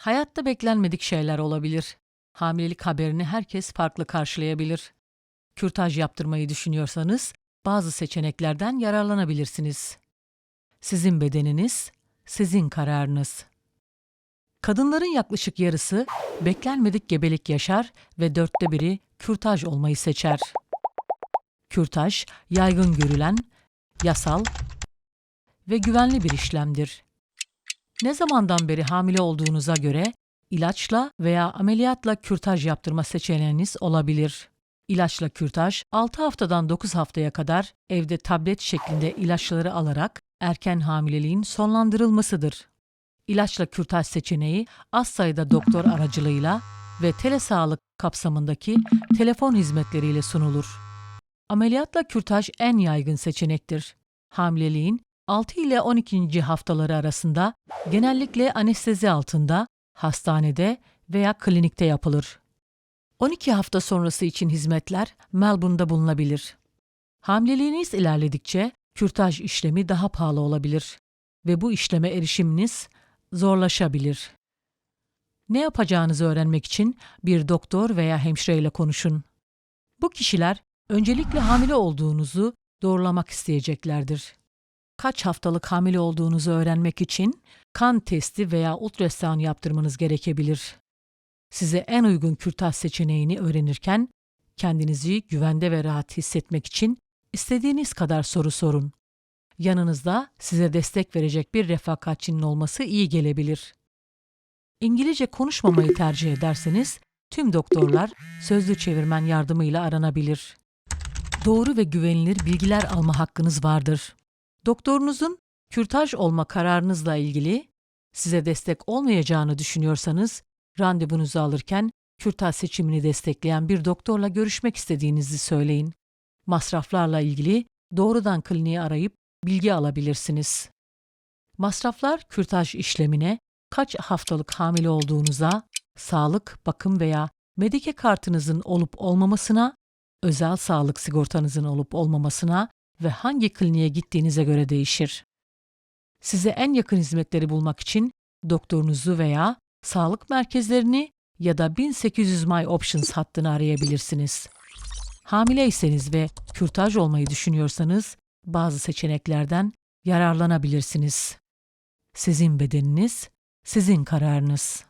Hayatta beklenmedik şeyler olabilir. Hamilelik haberini herkes farklı karşılayabilir. Kürtaj yaptırmayı düşünüyorsanız bazı seçeneklerden yararlanabilirsiniz. Sizin bedeniniz, sizin kararınız. Kadınların yaklaşık yarısı beklenmedik gebelik yaşar ve dörtte biri kürtaj olmayı seçer. Kürtaj, yaygın görülen, yasal ve güvenli bir işlemdir. Ne zamandan beri hamile olduğunuza göre ilaçla veya ameliyatla kürtaj yaptırma seçeneğiniz olabilir. İlaçla kürtaj 6 haftadan 9 haftaya kadar evde tablet şeklinde ilaçları alarak erken hamileliğin sonlandırılmasıdır. İlaçla kürtaj seçeneği az sayıda doktor aracılığıyla ve telesağlık kapsamındaki telefon hizmetleriyle sunulur. Ameliyatla kürtaj en yaygın seçenektir. Hamileliğin 6 ile 12. haftaları arasında genellikle anestezi altında, hastanede veya klinikte yapılır. 12 hafta sonrası için hizmetler Melbourne'da bulunabilir. Hamileliğiniz ilerledikçe kürtaj işlemi daha pahalı olabilir ve bu işleme erişiminiz zorlaşabilir. Ne yapacağınızı öğrenmek için bir doktor veya hemşireyle konuşun. Bu kişiler öncelikle hamile olduğunuzu doğrulamak isteyeceklerdir. Kaç haftalık hamile olduğunuzu öğrenmek için kan testi veya ultrasound yaptırmanız gerekebilir. Size en uygun kürtaj seçeneğini öğrenirken kendinizi güvende ve rahat hissetmek için istediğiniz kadar soru sorun. Yanınızda size destek verecek bir refakatçinin olması iyi gelebilir. İngilizce konuşmamayı tercih ederseniz tüm doktorlar sözlü çevirmen yardımıyla aranabilir. Doğru ve güvenilir bilgiler alma hakkınız vardır. Doktorunuzun kürtaj olma kararınızla ilgili size destek olmayacağını düşünüyorsanız randevunuzu alırken kürtaj seçimini destekleyen bir doktorla görüşmek istediğinizi söyleyin. Masraflarla ilgili doğrudan kliniği arayıp bilgi alabilirsiniz. Masraflar kürtaj işlemine kaç haftalık hamile olduğunuza, sağlık, bakım veya Medike kartınızın olup olmamasına, özel sağlık sigortanızın olup olmamasına ve hangi kliniğe gittiğinize göre değişir. Size en yakın hizmetleri bulmak için doktorunuzu veya sağlık merkezlerini ya da 1800 My Options hattını arayabilirsiniz. Hamileyseniz ve kürtaj olmayı düşünüyorsanız bazı seçeneklerden yararlanabilirsiniz. Sizin bedeniniz, sizin kararınız.